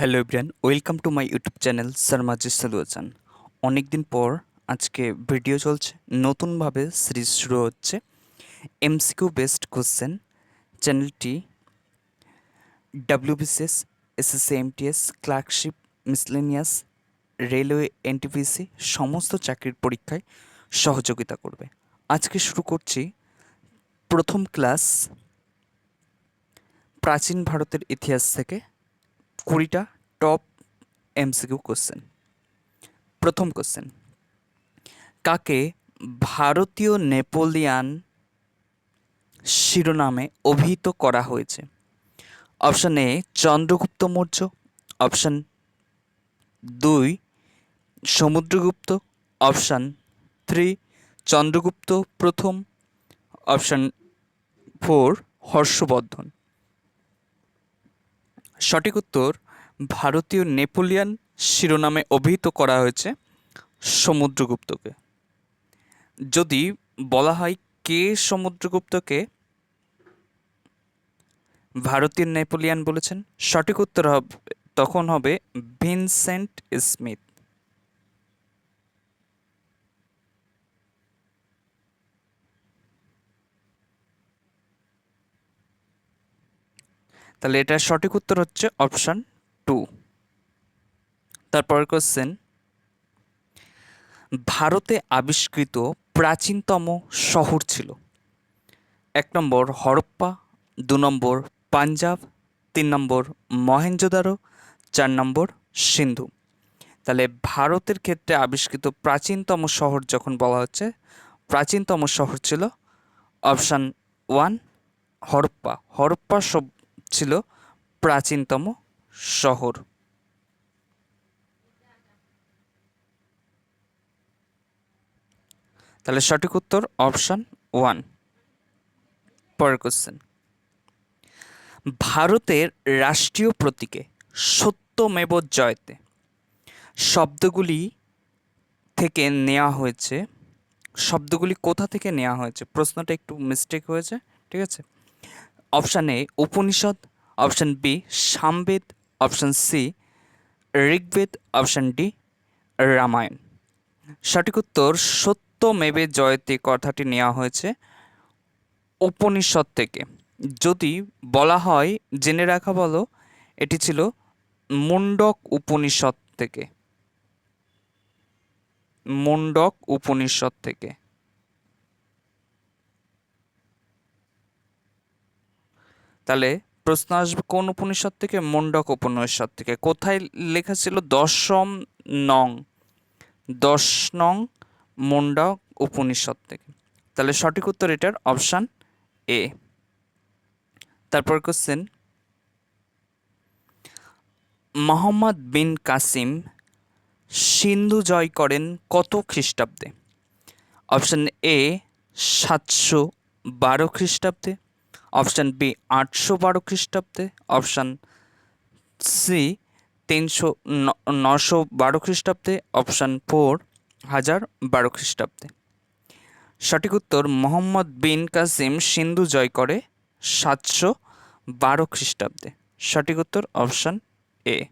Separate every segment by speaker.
Speaker 1: Hello everyone, welcome to my YouTube channel Sharmaji solution অনেক দিন পর আজকে ভিডিও চলছে, নতুনভাবে সিরিজ শুরু হচ্ছে এমসিকিউ বেসড কোশ্চেন চ্যানেলটি WBCS, SSC, MTS, clerkship, miscellaneous, railway, NTPC সমস্ত চাকরির পরীক্ষায় সহযোগিতা করবে। আজকে শুরু করছি প্রথম ক্লাস প্রাচীন ভারতের ইতিহাস থেকে কুড়িটা টপ এমসিকিউ কোশ্চেন। প্রথম কোশ্চেন, কাকে ভারতীয় নেপোলিয়ান শিরোনামে অভিহিত করা হয়েছে? Option A, Chandragupta Maurya. Option দুই, সমুদ্রগুপ্ত। অপশান থ্রি, চন্দ্রগুপ্ত প্রথম। Option four, Harshavardhan. সঠিক উত্তর ভারতীয় নেপোলিয়ান শিরোনামে অভিহিত করা হয়েছে সমুদ্রগুপ্তকে। যদি বলা হয় কে সমুদ্রগুপ্তকে, ভারতীয় নেপোলিয়ান বলেছেন। সঠিক উত্তর হবে তখন হবে ভিনসেন্ট স্মিথ। তাহলে এটার সঠিক উত্তর হচ্ছে অপশান টু। তারপর কোশ্চেন ভারতে আবিষ্কৃত প্রাচীনতম শহর ছিল। এক নম্বর হরপ্পা, দু নম্বর পাঞ্জাব, তিন নম্বর মহেঞ্জোদারো, চার নম্বর সিন্ধু। তাহলে ভারতের ক্ষেত্রে আবিষ্কৃত প্রাচীনতম শহর যখন বলা হচ্ছে, প্রাচীনতম শহর ছিল অপশান ওয়ান হরপ্পা। হরপ্পা সব ছিল প্রাচীনতম শহর। তাহলে সঠিক উত্তর অপশান ওয়ান পরের কোশ্চেন ভারতের রাষ্ট্রীয় প্রতীকে সত্যমেব জয়তে শব্দগুলি থেকে নেওয়া হয়েছে। শব্দগুলি কোথা থেকে নেওয়া হয়েছে? প্রশ্নটা একটু মিস্টেক হয়েছে, ঠিক আছে? Option A Upanishad, option B Samaveda, option C Rigveda, option D Ramayana. সঠিক উত্তর সত্য মেবে জয়তে কথাটি নেওয়া হয়েছে উপনিষদ থেকে। যদি বলা হয়, জেনে রাখা বলো, এটি ছিল মুন্ডক উপনিষদ থেকে। মুন্ডক উপনিষদ থেকে। তাহলে প্রশ্ন আসবে কোন উপনিষদ থেকে, মুন্ডক উপনিষদ থেকে। কোথায় লেখা ছিল দশম নং? দশ নং মুন্ডক উপনিষদ থেকে। তাহলে সঠিক উত্তর এটার অপশান এ তারপর কোশ্চেন মোহাম্মদ বিন কাসিম সিন্ধু জয় করেন কত খ্রিস্টাব্দে? অপশান এ সাতশো বারো খ্রিস্টাব্দে। অপশান বি, আটশো বারো খ্রিস্টাব্দে। অপশান সি, তিনশো নশো বারো খ্রিস্টাব্দে। অপশান ফোর, হাজার বারো খ্রিস্টাব্দে। সঠিক উত্তর, মোহাম্মদ বিন কাসিম সিন্ধু জয় করে সাতশো বারো খ্রিস্টাব্দে। সঠিক উত্তর, অপশান এ।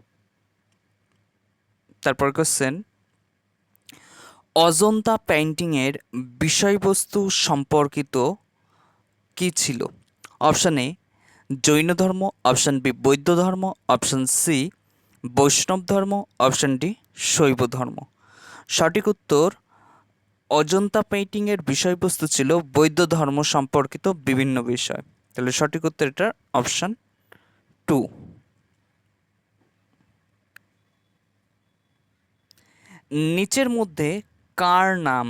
Speaker 1: তারপর কোশ্চেন, অজন্তা পেন্টিংয়ের বিষয়বস্তু সম্পর্কিত কী ছিল? অপশান এ জৈন ধর্ম। অপশান বি বৌদ্ধ ধর্ম। অপশান সি বৈষ্ণব ধর্ম। অপশান ডি শৈব ধর্ম। সঠিক উত্তর, অজন্তা পেইন্টিংয়ের বিষয়বস্তু ছিল বৌদ্ধ ধর্ম সম্পর্কিত বিভিন্ন বিষয়। তাহলে সঠিক উত্তর এটা অপশান টু নিচের মধ্যে কার নাম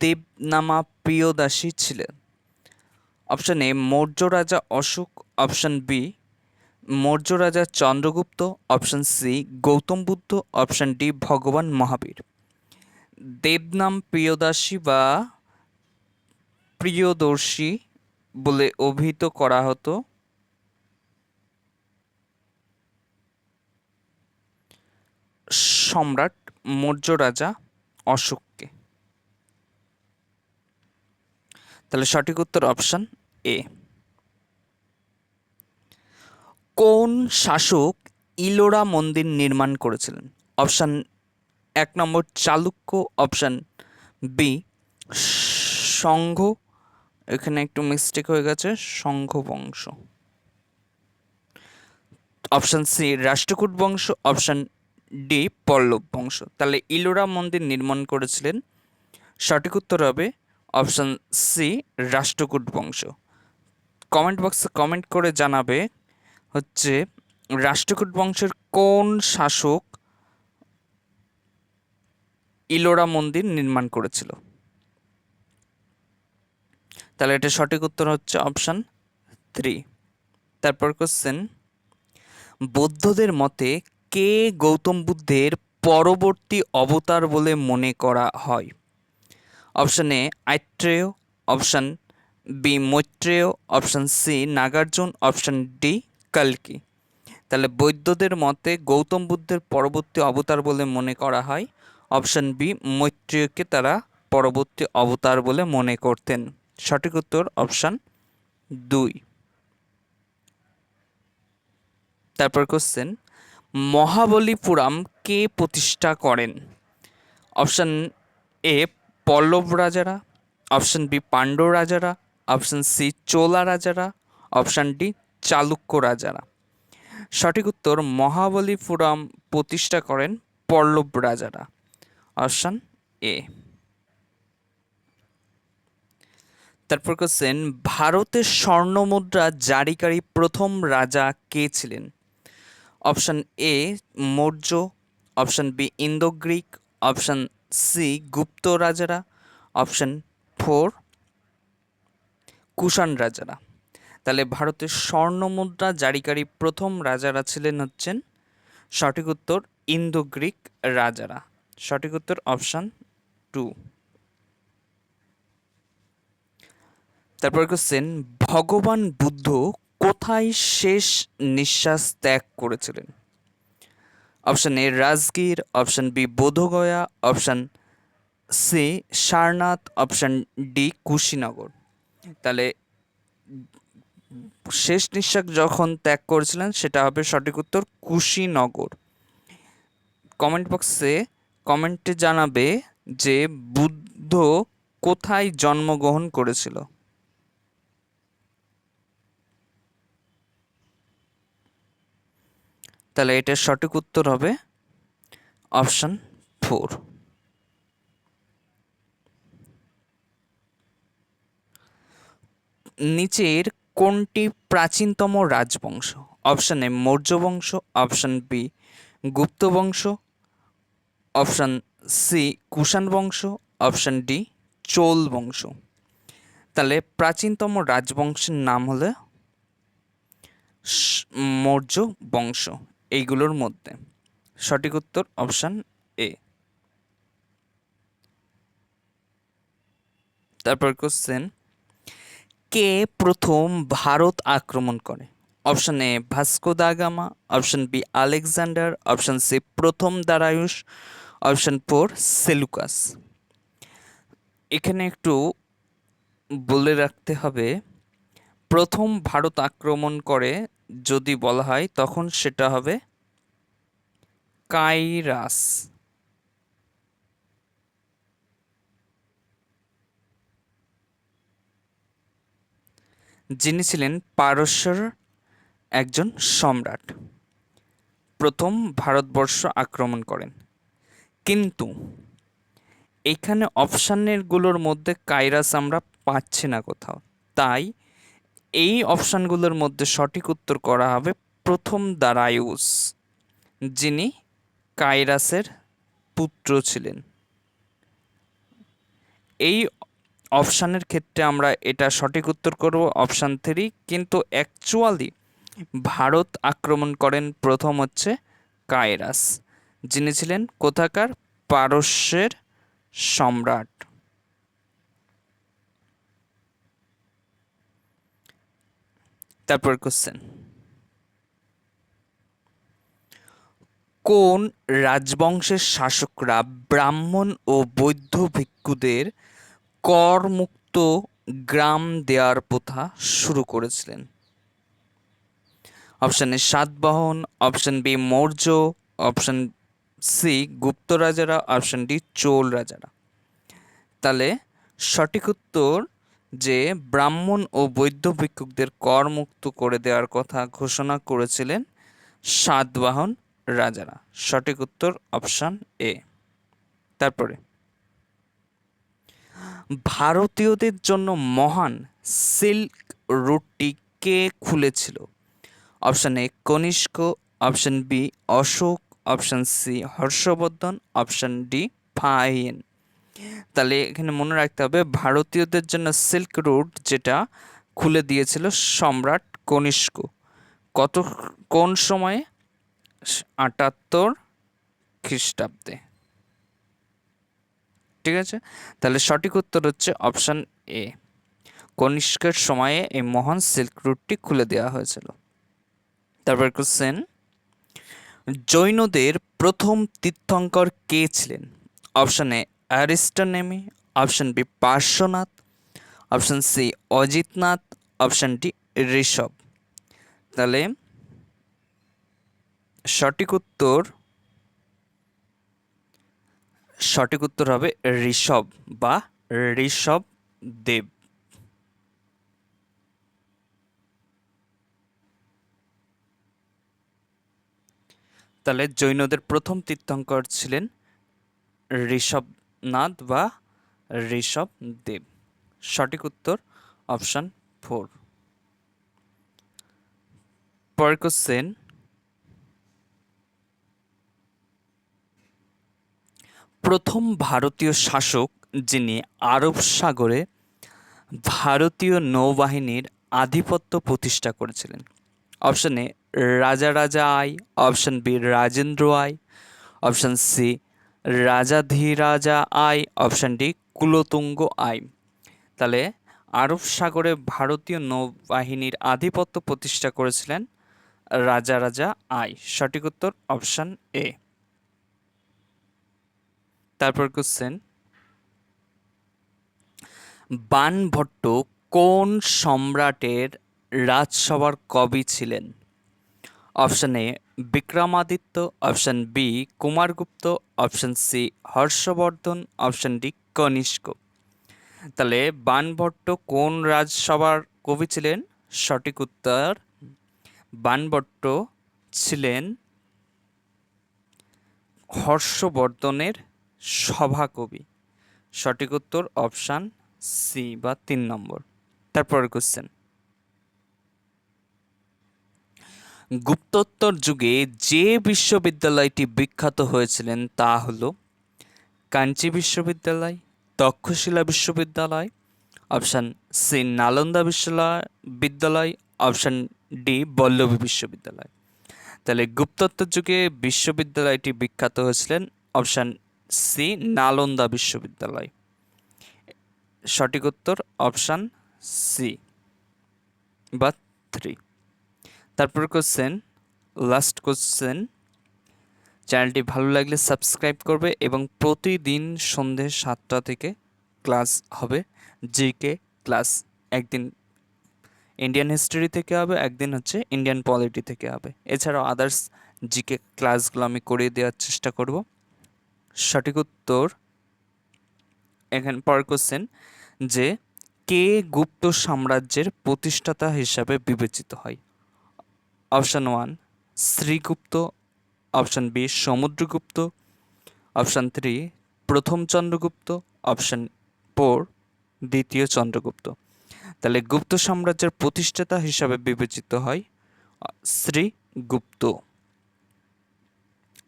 Speaker 1: দেবনামা প্রিয়দাসী ছিলেন? অপশান এ মৌর্য রাজা অশোক অপশান বি মৌর্য রাজা Chandragupta option C Gautama Buddha option D ভগবান মহাবীর দেবনাম প্রিয়দাসী বা প্রিয়দর্শী বলে অভিহিত করা হতো। সম্রাট মৌর্য রাজা অশোককে। তাহলে সঠিক উত্তর অপশান এ। কোন শাসক ইলোরা মন্দির নির্মাণ করেছিলেন? অপশান এক নম্বর চালুক্য, অপশান বি সংঘ। এখানে একটু মিস্টেক হয়ে গেছে, সংঘ বংশ। অপশান সি রাষ্ট্রকূট বংশ, অপশান ডি পল্লব বংশ। তাহলে ইলোরা মন্দির নির্মাণ করেছিলেন, সঠিক উত্তর হবে অপশান সি রাষ্ট্রকূট বংশ। কমেন্ট বক্সে কমেন্ট করে জানাবে হচ্ছে রাষ্ট্রকূট বংশের কোন শাসক ইলোরা মন্দির নির্মাণ করেছিল? তাহলে এটা সঠিক উত্তর হচ্ছে অপশান থ্রি তারপর কোশ্চেন বৌদ্ধদের মতে কে গৌতম বুদ্ধের পরবর্তী অবতার বলে মনে করা হয়? Option A Aitreya option B Maitreya, option C Nagarjuna, option D কালকি। তাহলে বৈদ্যদের মতে গৌতম বুদ্ধের পরবর্তী অবতার বলে মনে করা হয়। অপশান বি মৈত্রেয়কে তারা পরবর্তী অবতার বলে মনে করতেন। সঠিক উত্তর অপশান দুই। তারপর কোশ্চেন মহাবলীপুরাম কে প্রতিষ্ঠা করেন? অপশান এ পল্লব রাজারা, অপশান বি পাণ্ডব রাজারা অপশান সি, চোলা রাজারা। অপশান ডি, চালুক্য রাজারা। সঠিক উত্তর, মহাবলীপুরম প্রতিষ্ঠা করেন পল্লব রাজারা। Option A. তারপর কোশ্চেন ভারতের স্বর্ণ মুদ্রা জারিকারী প্রথম রাজা কে ছিলেন? Option A, Maurya. Option B, Indo Greek. Option C, Gupta রাজারা। অপশান ফোর কুষাণ রাজারা। তাহলে ভারতের স্বর্ণ মুদ্রা জারিকারী প্রথম রাজারা ছিলেন হচ্ছেন সঠিক উত্তর ইন্দো গ্রিক রাজারা। সঠিক উত্তর অপশান টু। তারপর কোশ্চেন ভগবান বুদ্ধ কোথায় শেষ নিঃশ্বাস ত্যাগ করেছিলেন? Option A, Rajgir, option B, Bodhgaya, option C, Sarnath, option D, Kushinagar. তাহলে শেষ নিঃশ্বাস যখন ত্যাগ করেছিলেন, সেটা হবে সঠিক উত্তর কুশিনগর। কমেন্ট বক্সে কমেন্টে জানাবে যে বুদ্ধ কোথায় জন্মগ্রহণ করেছিল? তাহলে এটার সঠিক উত্তর হবে অপশান ফোর। নিচের কোনটি প্রাচীনতম রাজবংশ? অপশান এ মৌর্য বংশ, অপশান বি গুপ্ত বংশ, অপশান সি কুষাণ বংশ, অপশান ডি চোল বংশ। তাহলে প্রাচীনতম রাজবংশের নাম হলো মৌর্য বংশ এইগুলোর মধ্যে। সঠিক উত্তর অপশান এ। তারপর কোশ্চেন কে প্রথম ভারত আক্রমণ করে? Option A, Vasco da Gama, option B, Alexander, option C, প্রথম দারায়ুস অপশন ফোর, সেলুকাস। এখানে একটু বলে রাখতে হবে, প্রথম ভারত আক্রমণ করে যদি বলা হয়, তখন সেটা হবে কাইরাস। যিনি ছিলেন পারস্যর একজন সম্রাট। প্রথম ভারতবর্ষ আক্রমণ করেন। কিন্তু এখানে অপশানেরগুলোর মধ্যে কাইরাস আমরা পাচ্ছি না কোথাও। তাই এই অপশানগুলোর মধ্যে সঠিক উত্তর করা হবে প্রথম দারায়ুস, যিনি কাইরাসের পুত্র ছিলেন। এই অপশানের ক্ষেত্রে আমরা এটা সঠিক উত্তর করব অপশান থ্রি। কিন্তু অ্যাকচুয়ালি ভারত আক্রমণ করেন প্রথম হচ্ছে কায়রাস। যিনি ছিলেন কোথাকার? পারস্যের সম্রাট। তারপর কোশ্চেন কোন রাজবংশের শাসকরা ব্রাহ্মণ ও বৌদ্ধ ভিক্ষুদের করমুক্ত গ্রাম দেওয়ার প্রথা শুরু করেছিলেন। Option A Satavahana option B Maurya. Option C Gupta রাজারা। অপশান ডি চোল রাজারা। তাহলে সঠিক উত্তর যে ব্রাহ্মণ ও বৈদ্য ভিক্ষুকদের কর মুক্ত করে দেওয়ার কথা ঘোষণা করেছিলেন সাতবাহন রাজারা। সঠিক উত্তর অপশান এ তারপরে ভারতীয়দের জন্য মহান সিল্ক রুটটি কে খুলেছিল। Option A Kanishka, option B Ashoka, option C Harshavardhan, option D Fahien তাহলে এখানে মনে রাখতে হবে, ভারতীয়দের জন্য সিল্ক রুট যেটা খুলে দিয়েছিল সম্রাট কনিষ্ক। কত, কোন সময়ে? আটাত্তর খ্রিস্টাব্দে। ঠিক আছে? তাহলে সঠিক উত্তর হচ্ছে অপশান এ কনিষ্কের সময়ে এই মহান সিল্ক রুটটি খুলে দেওয়া হয়েছিল। তারপর কোশ্চেন জৈনদের প্রথম তীর্থঙ্কর কে ছিলেন? Option A Aristanemi option B Parshvanatha option C Ajitanatha option D Rishabha. তাহলে সঠিক উত্তর সঠিক উত্তর হবে ঋষভ বা ঋষভ দেব। তাহলে জৈনদের প্রথম তীর্থঙ্কর ছিলেন ঋষভনাথ বা ঋষভ দেব। সঠিক উত্তর অপশান ফোর। পরের কোশ্চেন প্রথম ভারতীয় শাসক যিনি আরব সাগরে ভারতীয় নৌবাহিনীর আধিপত্য প্রতিষ্ঠা করেছিলেন। Option A Raja I. Option B Rajendra I. Option C Rajadhiraja I. Option D Kulothunga I. তাহলে আরব সাগরে ভারতীয় নৌবাহিনীর আধিপত্য প্রতিষ্ঠা করেছিলেন রাজা রাজা আই। সঠিক উত্তর অপশন এ তারপর কোশ্চেন বানভট্ট কোন সম্রাটের রাজসভার কবি ছিলেন? Option A Vikramaditya. Option B Kumaragupta. Option C Harshavardhan. Option D Kanishka. তাহলে বানভট্ট কোন রাজসভার কবি ছিলেন? সঠিক উত্তর, বানভট্ট ছিলেন হর্ষবর্ধনের সভাকবি। সঠিক উত্তর অপশান সি বা তিন নম্বর। তারপর কোশ্চেন গুপ্তোত্তর যুগে যে বিশ্ববিদ্যালয়টি বিখ্যাত হয়েছিলেন তা হল কাঞ্চি বিশ্ববিদ্যালয়, তক্ষশিলা বিশ্ববিদ্যালয়, অপশান সি নালন্দা বিশ্ববিদ্যালয় অপশান ডি বল্লভী বিশ্ববিদ্যালয়। তাহলে গুপ্তোত্তর যুগে বিশ্ববিদ্যালয়টি বিখ্যাত হয়েছিলেন অপশান সি, নালন্দা বিশ্ববিদ্যালয়। সঠিক উত্তর অপশান সি বা থ্রি। তারপর কোশ্চেন লাস্ট কোশ্চেন চ্যানেলটি ভালো লাগলে সাবস্ক্রাইব করবে এবং প্রতিদিন সন্ধে সাতটা থেকে ক্লাস হবে। জিকে ক্লাস একদিন ইন্ডিয়ান হিস্ট্রি থেকে হবে, একদিন হচ্ছে ইন্ডিয়ান পলিটি থেকে হবে। এছাড়াও আদার্স জিকে ক্লাসগুলো আমি করিয়ে দেওয়ার চেষ্টা করব। সঠিক উত্তর এখানে পর কোশ্চেন যে কে গুপ্ত সাম্রাজ্যের প্রতিষ্ঠাতা হিসাবে বিবেচিত হয়? Option one Srigupta. Option B Samudragupta. Option three প্রথম চন্দ্রগুপ্ত। অপশান ফোর দ্বিতীয় চন্দ্রগুপ্ত। তাহলে গুপ্ত সাম্রাজ্যের প্রতিষ্ঠাতা হিসাবে বিবেচিত হয় শ্রীগুপ্ত।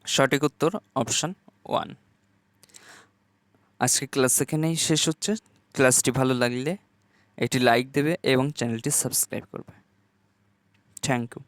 Speaker 1: সঠিক উত্তর অপশান ওয়ান আজকে ক্লাস এখানেই শেষ হচ্ছে। ক্লাসটি ভালো লাগলে এটি লাইক দেবে এবং চ্যানেলটি সাবস্ক্রাইব করবে। Thank you